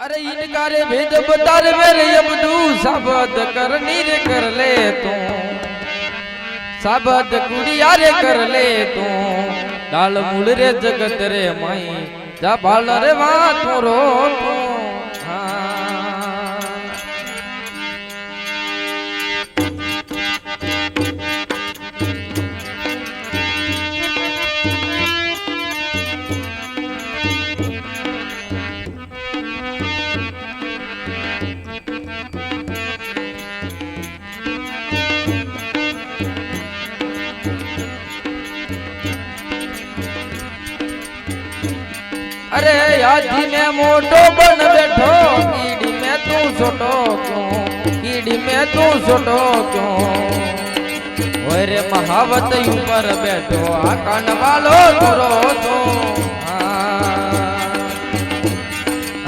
अरे इनकारे भेद बता मेरे अबदू शबद करनी रे कर ले तू। शबद कुड़िया रे कर ले तू। डाल मूल रे जगत रे माई, जा बाल रे वा तू रो तू। अरे आजी में मोटो बन बैठो कीड़ी में तू छोटो क्यों कीड़ी में तू छोटो क्यों ओए रे महावत ऊपर बैठो आकान वालो तुरो तो हाँ।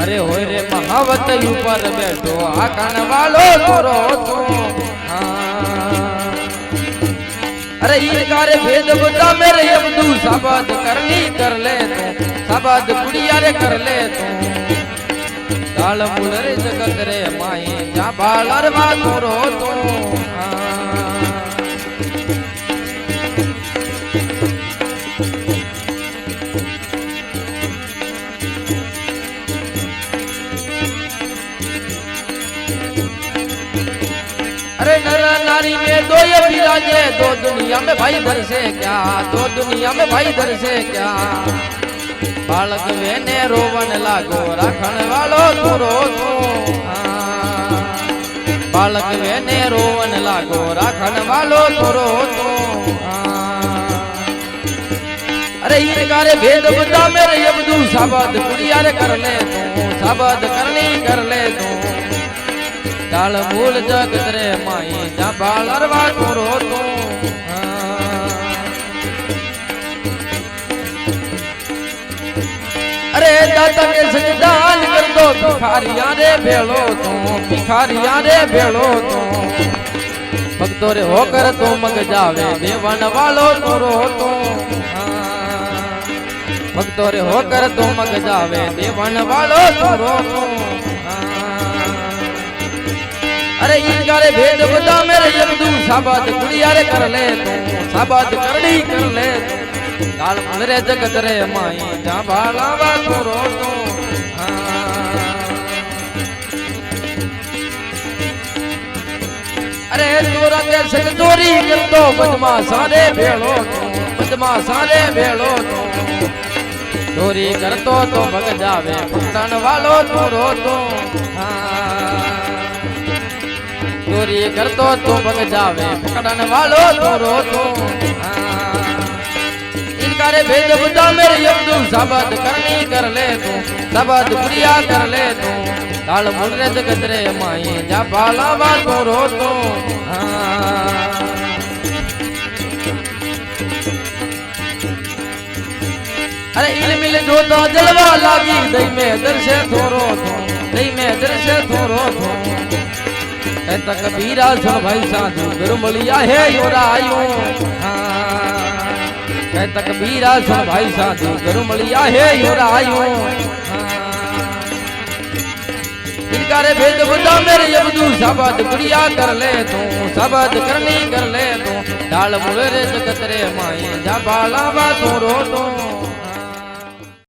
अरे होय रे महावत ऊपर बैठो आकान वालो तुरो तो हाँ। अरे इनकारे भेद बुद्धा मेरे अब्दू साबाद करनी कर ले साबाद कुड़िया रे कर ले तू। दाल मूल रे जगत रे माई, जा बाल रे मा तोरो तू। हाँ। दो दुनिया में भाई धर से क्या? दो दुनिया में भाई धर से क्या? બાળક વેને રોવન લાગો, રાખણ વાળો તુરો બાળક વેને રોવન લાગો, રાખણ વાળો તુરો અરે ઈ કારે ભેદ બધા મેરે યે બધું સાબદ કુડિયારે કર લે તું સાબદ કરની કર લે તું. તાળ મૂળ જગત રે, માઈ જા બાળરવા તુરો દાતા કે સજદાન કરતો, ભિખારિયા રે ભેળો તું, ભિખારિયા રે ભેળો તું. ભક્તો રે, હો કર તું મગ જાવે દેવન વાળો તોરો તું ભક્તો રે, હો કર તું મગ જાવે દેવન વાળો તોરો તું અરે ઈ ગારે ભેદ બધા મેરે યબદુ સાબાત કુડિયારે કર લે તું સાબાત કરડી કર લે તું. કાળ રે જગત રે માઈ જા બાળાવા કોરો તો અરે ચોરંગે સિંહ ચોરી કરતો બદમાં સારે ભેળો બદમાં સારે ભેળો ચોરી કરતો તો ભગ જાવે ભૂતણ વાળો ચોરો તો ચોરી કરતો તો ભગ જાવે પકડન વાળો ચોરો તો હા. वालो तोरो तू हाँ चोरी करतो तो भग जावे पकड़न वालो तोरो तो इनकारे भेद बुद्धा मेरे यब्दू सबद करनी कर ले तू सबद प्रिया कर ले तू लाल मुर्रे जगत रे माई जा बाला वा तोरो तो अरे इल मिल जो तो जलवा लागी दई में दर्शे थोरो तो दई में दर्शे थोरो तो कहता कबीरा सुन भाई साधु गुरुमलिया है योरायो कहता કે તકબીરા સુન ભાઈ સાધુ? ગરુ મળ્યા હે યોરાયો ઇનકારે ભેદ બધા મેરે યબદુ સાબદ કુડિયા કર લે તું, સાબદ કરની કર લે તું. ડાળ મૂળ રે જગત રે માય જાબાલા વા તું રોટો